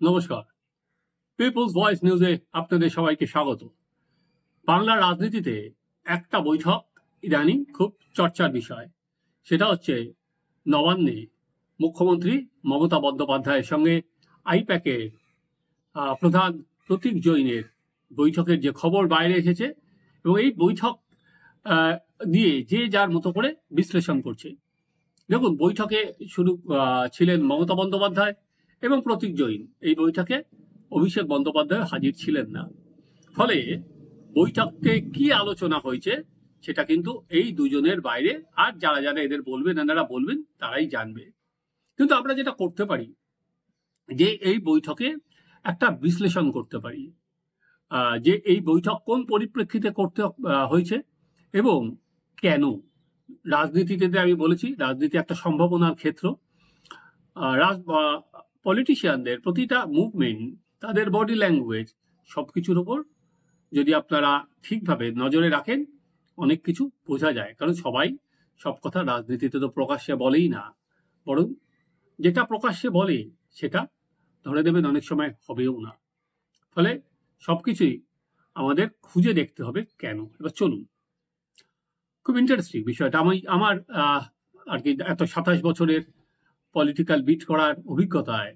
নমস্কার। People's voice নিউজে আপনাদের সবাইকে স্বাগত। বাংলার রাজনীতিতে একটা বৈঠক ইদানিং খুব চর্চার বিষয়। সেটা হচ্ছে নবান্নে মুখ্যমন্ত্রী মমতা বন্দ্যোপাধ্যায়ের সঙ্গে আইপ্যাকের প্রধান প্রতীক জৈনের বৈঠকের যে খবর বাইরে এসেছে এবং এই বৈঠক দিয়ে যে যার মতো করে বিশ্লেষণ করছে। দেখুন, বৈঠকে শুরু ছিলেন মমতা বন্দ্যোপাধ্যায় এবং প্রতীক জৈন। এই বৈঠকে অভিষেক বন্দ্যোপাধ্যায় হাজির ছিলেন না। ফলে বৈঠকে কি আলোচনা হয়েছে, সেটা কিন্তু এই দুজনের বাইরে আর যারা যারা এদের বলবেন, এনারা বলবেন, তারাই জানবে। কিন্তু আমরা যেটা করতে পারি, যে এই বৈঠকে একটা বিশ্লেষণ করতে পারি যে এই বৈঠক কোন পরিপ্রেক্ষিতে করতে হয়েছে এবং কেন? রাজনীতিতে আমি বলেছি, রাজনীতি একটা সম্ভাবনার ক্ষেত্র। রাজ পলিটিশিয়ানদের প্রতিটা মুভমেন্ট তাদের বডি ল্যাঙ্গুয়েজ সব কিছুর ওপর যদি আপনারা ঠিকভাবে নজরে রাখেন, অনেক কিছু বোঝা যায়। কারণ সবাই সব কথা রাজনীতিতে তো প্রকাশ্যে বলেই না। বরং যেটা প্রকাশ্যে বলে, সেটা ধরে দেবেন অনেক সময় হবেও না। ফলে সব কিছুই আমাদের খুঁজে দেখতে হবে কেন? এবার চলুন। খুব ইন্টারেস্টিং বিষয়টা। আমি, আমার আর কি, এত সাতাশ বছরের পলিটিক্যাল বিট করার অভিজ্ঞতায়,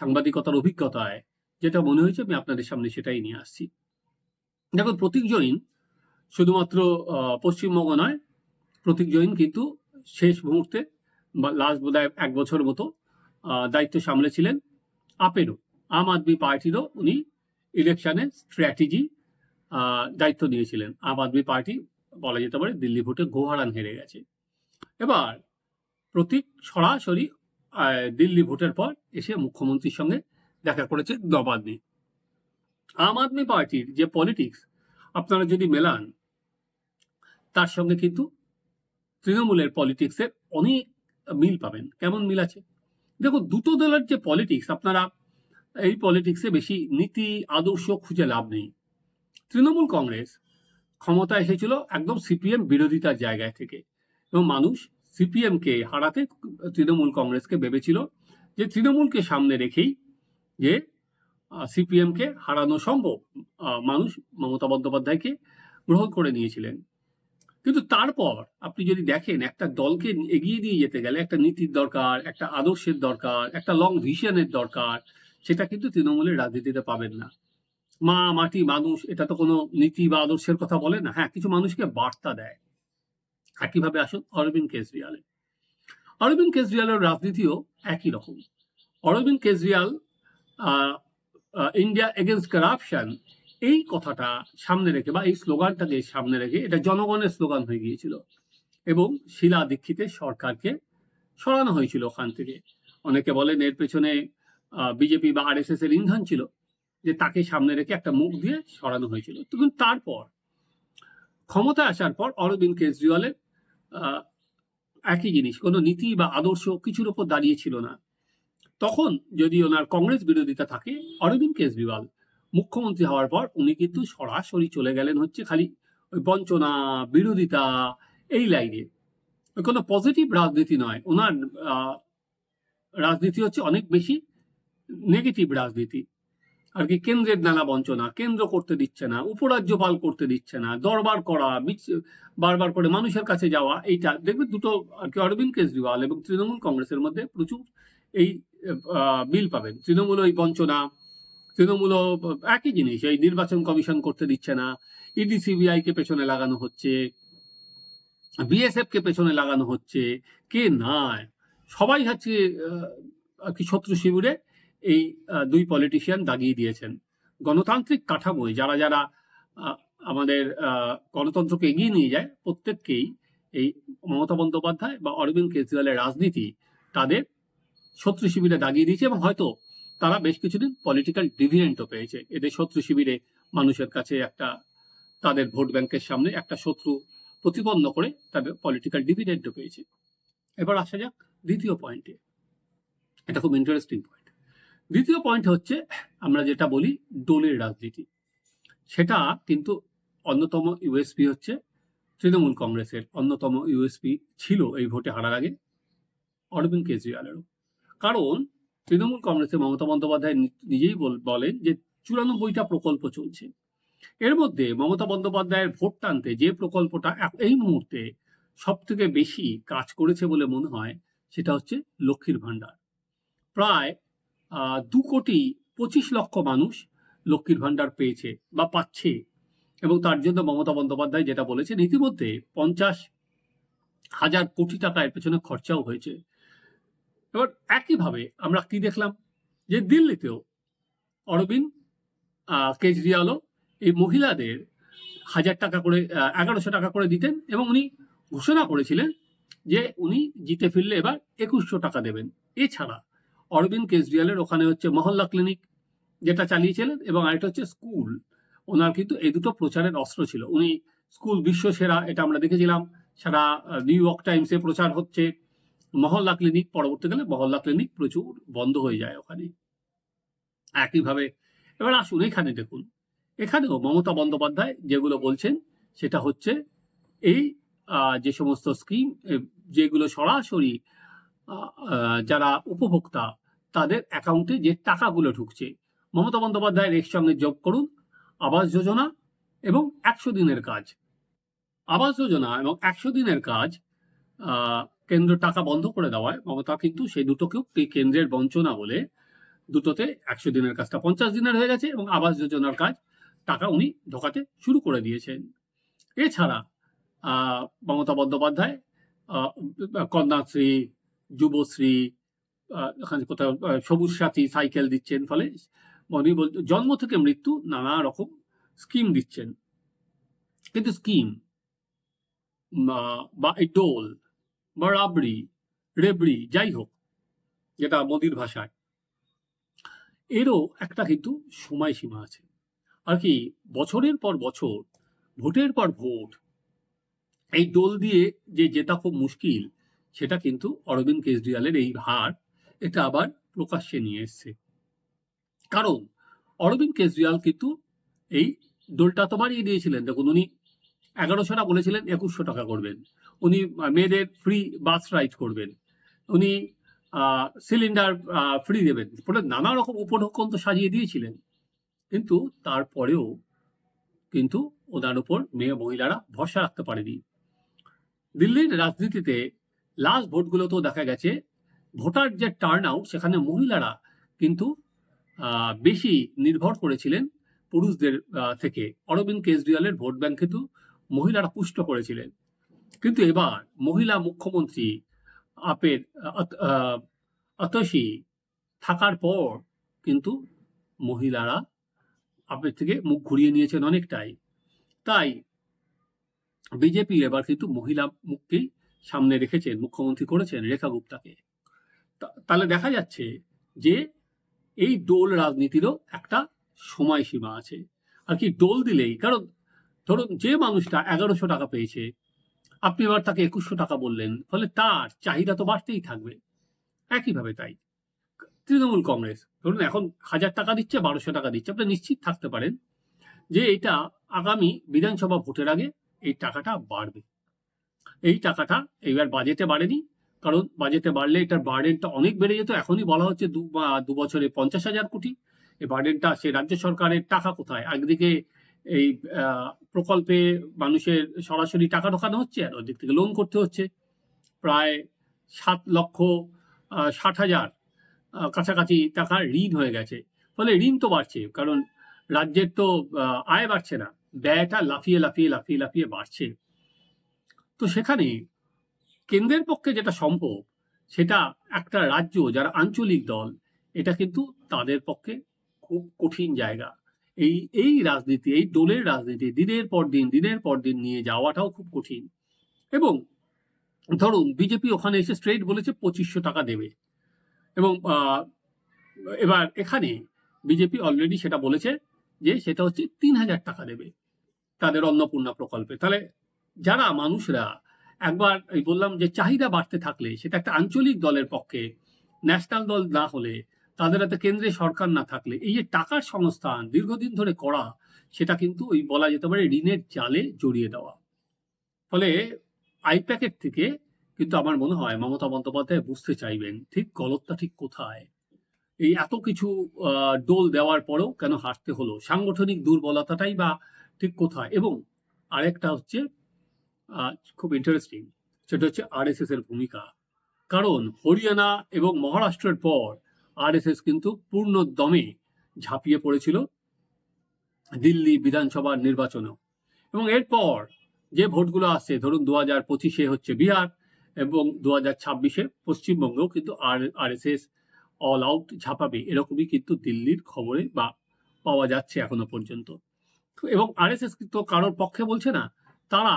সাংবাদিকতার অভিজ্ঞতায় যেটা মনে হয়েছে, আমি আপনাদের সামনে সেটাই নিয়ে আসছি। দেখুন, প্রতীক জৈন শুধুমাত্র পশ্চিমবঙ্গ নয়, প্রতীক জৈন কিন্তু শেষ মুহূর্তে বা লাস্ট বোধ এক বছর মতো দায়িত্ব সামলেছিলেন আপেরও, আম আদমি পার্টিরও উনি ইলেকশনে স্ট্র্যাটেজি দায়িত্ব নিয়েছিলেন। আম আদমি পার্টি বলা যেতে পারে দিল্লি ভোটে গোহারান হেরে গেছে। এবার প্রতীক সরাসরি দিল্লি ভোটের পর এসে মুখ্যমন্ত্রীর সঙ্গে দেখা করেছে নবান্নে আম আদমি পার্টির যে পলিটিক্স আপনারা যদি মেলান, তার সঙ্গে কিন্তু তৃণমূলের পলিটিক্সের অনেক মিল পাবেন। কেমন মিল আছে? দেখুন, দুটো দলের যে পলিটিক্স আপনারা এই পলিটিক্সে বেশি নীতি, আদর্শ খুঁজে লাভ নেই। তৃণমূল কংগ্রেস ক্ষমতা এসেছিল একদম সিপিএম বিরোধিতার জায়গায় থেকে এবং মানুষ সিপিএমকে হারাতে তৃণমূল কংগ্রেসকে ভেবেছিল যে তৃণমূলকে সামনে রেখেই যে সিপিএমকে হারানো সম্ভব। মানুষ মমতা বন্দ্যোপাধ্যায়কে গ্রহণ করে নিয়েছিলেন। কিন্তু তারপর আপনি যদি দেখেন, একটা দলকে এগিয়ে দিয়ে যেতে গেলে একটা নীতির দরকার, একটা আদর্শের দরকার, একটা লং ভিশনের দরকার, সেটা কিন্তু তৃণমূলের রাজনীতিতে পাবেন না। মা, মাটি, মানুষ, এটা তো কোনো নীতি বা আদর্শের কথা বলে না। হ্যাঁ কিছু মানুষকে বার্তা দেয়। একইভাবে আসুন, অরবিন্দ কেজরিওয়ালে অরবিন্দ কেজরিওয়ালের রাজনীতিও একই রকম। Arvind Kejriwal India against corruption এই কথাটা সামনে রেখে বা এই স্লোগানটাকে সামনে রেখে, এটা জনগণের স্লোগান হয়ে গিয়েছিল। এবং শিলা দীক্ষিতের সরকারকে সরানো হয়েছিল ওখান থেকে। অনেকে বলেন এর পেছনে বিজেপি বা আর এর ইন্ধন ছিল, যে তাকে সামনে রেখে একটা মুখ দিয়ে সরানো হয়েছিল। তখন তারপর ক্ষমতা আসার পর অরবিন্দ কেজরিওয়ালের একই জিনিস, কোনো নীতি বা আদর্শ কিছুর উপর দাঁড়িয়ে ছিল না। তখন যদি ওনার কংগ্রেস বিরোধিতা থাকে, অরবিন্দ কেজরিওয়াল মুখ্যমন্ত্রী হওয়ার পর উনি কিন্তু সরাসরি চলে গেলেন হচ্ছে খালি ওই বঞ্চনা, বিরোধিতা, এই লাইনে। ওই কোনো পজিটিভ রাজনীতি নয়। ওনার রাজনীতি হচ্ছে অনেক বেশি নেগেটিভ রাজনীতি। আর কি কেন্দ্রের নানা বঞ্চনা, কেন্দ্র করতে দিচ্ছে না, উপরাজ্যপাল করতে দিচ্ছে না, দরবার করা বারবার করে মানুষের কাছে যাওয়া, এইটা দেখবে দুটো আর কি অরবিন্দ কেজরিওয়াল এবং তৃণমূল কংগ্রেসের মধ্যে প্রচুর এই মিল পাবেন। তৃণমূল ওই বঞ্চনা তৃণমূল একই জিনিস, এই নির্বাচন কমিশন করতে দিচ্ছে না, ইডি সিবিআই কে পেছনে লাগানো হচ্ছে বিএসএফ কে পেছনে লাগানো হচ্ছে, কে নয় সবাই হচ্ছে আর কি শত্রু শিবিরে এই দুই পলিটিশিয়ান দাগিয়ে দিয়েছেন। গণতান্ত্রিক কাঠামোয় যারা যারা আমাদের গণতন্ত্রকে এগিয়ে নিয়ে যায়, প্রত্যেককেই এই মমতা বন্দ্যোপাধ্যায় বা অরবিন্দ কেজরিওয়ালের রাজনীতি তাদের শত্রু শিবিরে দাগিয়ে দিয়েছে এবং হয়তো তারা বেশ কিছুদিন পলিটিক্যাল ডিভিডেন্টও পেয়েছে। এদের শত্রু শিবিরে মানুষের কাছে একটা, তাদের ভোট ব্যাংকের সামনে একটা শত্রু প্রতিপন্ন করে তাদের পলিটিক্যাল ডিভিডেন্টও পেয়েছে। এবার আসা যাক দ্বিতীয় পয়েন্টে এটা খুব ইন্টারেস্টিং পয়েন্ট দ্বিতীয় পয়েন্ট হচ্ছে, আমরা যেটা বলি দলের রাজনীতি। সেটা কিন্তু অন্যতম ইউএসপি হচ্ছে তৃণমূল কংগ্রেসের অন্যতম ইউএসপি ছিল এই ভোটে হারার আগে, অরবিন্দ কেজরিওয়ালেরও। কারণ তৃণমূল কংগ্রেসের মমতা বন্দ্যোপাধ্যায় নিজেই বল- বলেন যে চুরানব্বইটা প্রকল্প চলছে। এর মধ্যে মমতা বন্দ্যোপাধ্যায়ের ভোট টানতে যে প্রকল্পটা এই মুহূর্তে সব থেকে বেশি কাজ করেছে বলে মনে হয়, সেটা হচ্ছে লক্ষ্মীর ভাণ্ডার। প্রায় দু কোটি পঁচিশ লক্ষ মানুষ লক্ষ্মীর ভাণ্ডার পেয়েছে বা পাচ্ছে। এবং তার জন্য মমতা বন্দ্যোপাধ্যায় যেটা বলেছেন, ইতিমধ্যে পঞ্চাশ হাজার কোটি টাকা এর পেছনে খরচাও হয়েছে। এবার একইভাবে আমরা কি দেখলাম? যে দিল্লিতেও অরবিন্দ কেজরিওয়ালও এই মহিলাদের হাজার টাকা করে এগারোশো টাকা করে দিতেন এবং উনি ঘোষণা করেছিলেন যে উনি জিতে ফিরলে এবার একুশশো টাকা দেবেন। এছাড়া অরবিন্দ কেজরিওয়ালের, ওখানে হচ্ছে মহল্লা ক্লিনিক যেটা চালিয়েছিলেন, এবং আরেকটা হচ্ছে স্কুল। ওনার কিন্তু এই দুটো প্রচারের অস্ত্র ছিল। উনি স্কুল বিশ্ব সেরা এটা আমরা দেখেছিলাম। সারা নিউ ইয়র্ক টাইমসে প্রচার হচ্ছে। মহল্লা ক্লিনিক পরবর্তীকালে, মহল্লা ক্লিনিক প্রচুর বন্ধ হয়ে যায় ওখানে। একইভাবে, এবার আসুন এখানে দেখুন। এখানেও মমতা বন্দ্যোপাধ্যায় যেগুলো বলছেন, সেটা হচ্ছে এই যে সমস্ত স্কিম যেগুলো সরাসরি যারা উপভোক্তা তাদের অ্যাকাউন্টে যে টাকাগুলো ঢুকছে। মমতা বন্দ্যোপাধ্যায়ের এর সঙ্গে যোগ করুন, আবাস যোজনা এবং একশো দিনের কাজ। আবাস যোজনা এবং একশো দিনের কাজ কেন্দ্র টাকা বন্ধ করে দেওয়ায় মমতা কিন্তু সেই দুটোকেও কেন্দ্রের বঞ্চনা বলে দুটোতে একশো দিনের কাজটা পঞ্চাশ দিনের হয়ে গেছে এবং আবাস যোজনার কাজ টাকা উনি ঢোকাতে শুরু করে দিয়েছেন। এছাড়া মমতা বন্দ্যোপাধ্যায় কন্যাশ্রী, যুবশ্রী কোথাও সবুজ সাথী সাইকেল দিচ্ছেন, ফলে উনি বল- জন্ম থেকে মৃত্যু নানা রকম স্কিম দিচ্ছেন। কিন্তু স্কিম বা ডোল বা রাবড়ি, রেবড়ি, যাই হোক, যেটা মোদির ভাষায়, এরও একটা কিন্তু সময়সীমা আছে। আর কি, বছরের পর বছর, ভোটের পর ভোট, এই দোল দিয়ে যে জেতা খুব মুশকিল, সেটা কিন্তু অরবিন্দ কেজরিওয়ালের এই হার এটা আবার প্রকাশ্যে নিয়ে এসছে। কারণ অরবিন্দ কেজরিওয়াল কিন্তু এই দোলটা তো বাড়িয়ে দিয়েছিলেন। দেখুন, উনি এগারোশো টাকা বলেছিলেন একুশশো টাকা করবেন। উনি মেয়েদের ফ্রি বাস রাইড করবেন। উনি সিলিন্ডার ফ্রি দেবেন। ফলে নানা রকম উপঢৌকন তো সাজিয়ে দিয়েছিলেন। কিন্তু তারপরেও কিন্তু ওনার উপর মেয়ে মহিলারা ভরসা রাখতে পারেনি। দিল্লির রাজনীতিতে লাস্ট ভোটগুলোতেও দেখা গেছে ভোটার যে টার্ন আউট সেখানে মহিলারা কিন্তু বেশি নির্ভর করেছিলেন পুরুষদের থেকে। অরবিন্দ কেজরিওয়ালের ভোট ব্যাংক কিন্তু মহিলারা পুষ্ট করেছিলেন। কিন্তু এবার মহিলা মুখ্যমন্ত্রী আপের আতসী থাকার পর কিন্তু মহিলারা আপের থেকে মুখ ঘুরিয়ে নিয়েছেন অনেকটাই। তাই বিজেপি এবার কিন্তু মহিলা মুখকেই সামনে রেখেছেন, মুখ্যমন্ত্রী করেছেন রেখা গুপ্তাকে। তাহলে দেখা যাচ্ছে যে এই দোল রাজনীতিরও একটা সময়সীমা আছে। আর কি দোল দিলেই, কারণ ধরুন যে মানুষটা এগারোশো টাকা পেয়েছে, আপনি এবার তাকে একুশশো টাকা বললেন, ফলে তার চাহিদা তো বাড়তেই থাকবে। একইভাবে তাই। তৃণমূল কংগ্রেস, ধরুন এখন হাজার টাকা দিচ্ছে, বারোশো টাকা দিচ্ছে, আপনি নিশ্চিত থাকতে পারেন যে এটা আগামী বিধানসভা ভোটের আগে এই টাকাটা বাড়বে। এই টাকাটা এইবার বাজেটে বাড়েনি কারণ বাজেটে বাড়লে এটার বার্ডেনটা অনেক বেড়ে যেত। এখনই বলা হচ্ছে দু, বা- দু বছরে পঞ্চাশ হাজার কোটি। এই বার্ডেনটা সে রাজ্য সরকারের টাকা কোথায়? একদিকে এই প্রকল্পে মানুষের সরাসরি টাকা ঢোকানো হচ্ছে, আর ওদিক থেকে লোন করতে হচ্ছে। প্রায় সাত লক্ষ ষাট হাজার কাছাকাছি টাকার ঋণ হয়ে গেছে। ফলে ঋণ তো বাড়ছে, কারণ রাজ্যের তো আয় বাড়ছে না। ব্যয়টা লাফিয়ে লাফিয়ে লাফিয়ে লাফিয়ে বাড়ছে। তো সেখানে কেন্দ্রের পক্ষে যেটা সম্ভব, সেটা একটা রাজ্য, যারা আঞ্চলিক দল, এটা কিন্তু তাদের পক্ষে খুব কঠিন জায়গা। এই এই রাজনীতি, এই দলের রাজনীতি দিনের পর দিন, দিনের পর দিন নিয়ে যাওয়াটাও খুব কঠিন। এবং ধরুন, বিজেপি ওখানে এসে স্ট্রেট বলেছে পঁচিশশো টাকা দেবে। এবং এবার এখানে বিজেপি অলরেডি সেটা বলেছে যে সেটা হচ্ছে তিন হাজার টাকা দেবে তাদের অন্নপূর্ণা প্রকল্পে। তাহলে যারা মানুষরা একবার এই বললাম যে চাহিদা বাড়তে থাকলে সেটা একটা আঞ্চলিক দলের পক্ষে, ন্যাশনাল দল না হলে তাদের হাতে কেন্দ্রে সরকার না থাকলে, এই যে টাকার সংস্থান দীর্ঘদিন ধরে করা, সেটা কিন্তু ওই বলা যেতে পারে ঋণের জালে জড়িয়ে দেওয়া। ফলে আই প্যাকেট থেকে কিন্তু আমার মনে হয় মমতা বন্দ্যোপাধ্যায় বুঝতে চাইবেন ঠিক গলতটা ঠিক কোথায়। এই এত কিছু ডোল দেওয়ার পরেও কেন হারতে হলো? সাংগঠনিক দুর্বলতাটাই বা ঠিক কোথায়? এবং আরেকটা হচ্ছে খুব ইন্টারেস্টিং সেটা হচ্ছে আরএসএস এর ভূমিকা। কারণ হরিয়ানা এবং মহারাষ্ট্রের পর আরএসএস কিন্তু পূর্ণ দমে ঝাঁপিয়ে পড়েছিল দিল্লি বিধানসভার নির্বাচনেও। এবং এরপর যে ভোটগুলো আসছে, ধরুন দু হাজার পঁচিশে হচ্ছে বিহার এবং দু হাজার ছাব্বিশে পশ্চিমবঙ্গেও কিন্তু আর আরএসএস অল আউট ঝাঁপাবে। এরকমই কিন্তু দিল্লির খবরে বা পাওয়া যাচ্ছে এখনও পর্যন্ত। এবং আরএসএস কিন্তু কারোর পক্ষে বলছে না, তারা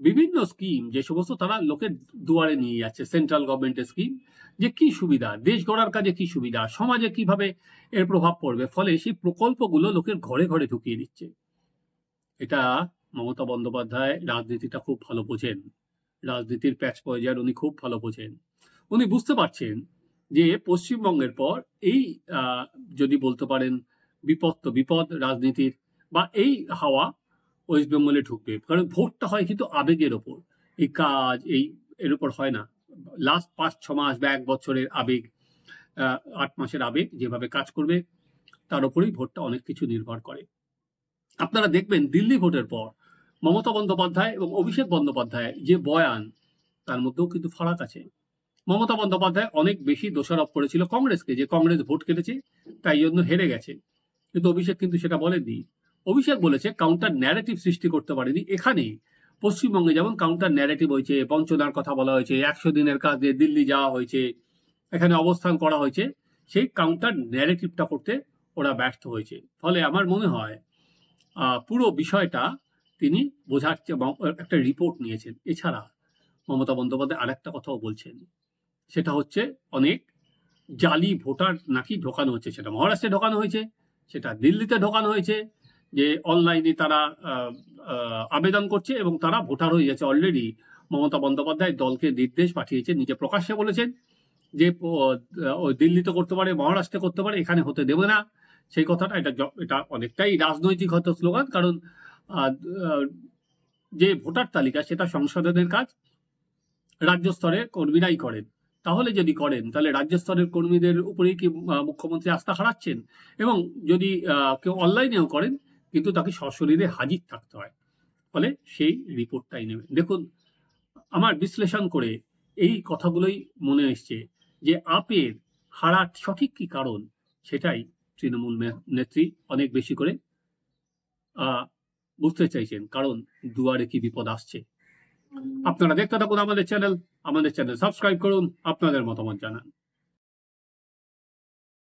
বিভিন্ন স্কিম যে সমস্ত তারা লোকের দুয়ারে নিয়ে যাচ্ছে সেন্ট্রাল গভর্নমেন্টের স্কিম যে কি সুবিধা, দেশ গড়ার কাজে কি সুবিধা, সমাজে কীভাবে এর প্রভাব পড়বে, ফলে সেই প্রকল্পগুলো লোকের ঘরে ঘরে ঢুকিয়ে দিচ্ছে। এটা মমতা বন্দ্যোপাধ্যায় রাজনীতিটা খুব ভালো বোঝেন। রাজনীতির প্যাচ পর্যায়ের উনি খুব ভালো বোঝেন। উনি বুঝতে পারছেন যে পশ্চিমবঙ্গের পর এই যদি বলতে পারেন বিপদ তো বিপদ রাজনীতির বা এই হাওয়া ওয়েস্ট বেঙ্গলে ঢুকবে। কারণ ভোটটা হয় কিন্তু আবেগের ওপর। এই কাজ, এই, এর উপর হয় না। লাস্ট পাঁচ, ছ মাস বা এক বছরের আবেগ আট মাসের আবেগ যেভাবে কাজ করবে, তার উপরেই ভোটটা অনেক কিছু নির্ভর করে। আপনারা দেখবেন দিল্লি ভোটের পর মমতা বন্দ্যোপাধ্যায় এবং অভিষেক বন্দ্যোপাধ্যায় যে বয়ান, তার মধ্যেও কিন্তু ফারাক আছে। মমতা বন্দ্যোপাধ্যায় অনেক বেশি দোষারোপ করেছিল কংগ্রেসকে, যে কংগ্রেস ভোট কেটেছে, তাই জন্য হেরে গেছে। কিন্তু অভিষেক কিন্তু সেটা বলেননি। অভিষেক বলেছে কাউন্টার ন্যারেটিভ সৃষ্টি করতে পারেনি। এখানে পশ্চিমবঙ্গে যেমন কাউন্টার ন্যারেটিভ হয়েছে, বঞ্চনার কথা বলা হয়েছে, একশো দিনের কাজে দিল্লি যাওয়া হয়েছে, এখানে অবস্থান করা হয়েছে, সেই কাউন্টার ন্যারেটিভটা করতে ওরা ব্যর্থ হয়েছে। ফলে আমার মনে হয় পুরো বিষয়টা তিনি বোঝার একটা রিপোর্ট নিয়েছেন। এছাড়া মমতা বন্দ্যোপাধ্যায় আরেকটা কথাও বলছেন, সেটা হচ্ছে অনেক জালি ভোটার নাকি ঢোকানো হচ্ছে সেটা মহারাষ্ট্রে ঢোকানো হয়েছে, সেটা দিল্লিতে ঢোকানো হয়েছে যে অনলাইনে তারা আবেদন করছে এবং তারা ভোটার হয়ে যাচ্ছে অলরেডি মমতা বন্দ্যোপাধ্যায় দলকে নির্দেশ পাঠিয়েছে নিজে প্রকাশ্যে বলেছেন যে দিল্লিতে করতে পারে, মহারাষ্ট্রে করতে পারে, এখানে হতে দেবে না। সেই কথাটা এটা এটা অনেকটাই রাজনৈতিক হয়তো স্লোগান, কারণ যে ভোটার তালিকা সেটা সংশোধনের কাজ রাজ্য স্তরে কর্মীরাই করেন। তাহলে যদি করেন, তাহলে রাজ্য স্তরের কর্মীদের উপরেই কি মুখ্যমন্ত্রী আস্থা হারাচ্ছেন? এবং যদি কেউ অনলাইনেও করেন কিন্তু তাকে সশরীরে হাজির থাকতে হয়। ফলে সেই রিপোর্টটাই নেবেন দেখুন আমার বিশ্লেষণ করে এই কথাগুলোই মনে এসছে যে আপের হারার সঠিক কি কারণ সেটাই তৃণমূল নেত্রী অনেক বেশি করে আহ, বুঝতে চাইছেন। কারণ দুয়ারে কি বিপদ আসছে? আপনারা দেখতে থাকুন আমাদের চ্যানেল। আমাদের চ্যানেল সাবস্ক্রাইব করুন আপনাদের মতামত জানান।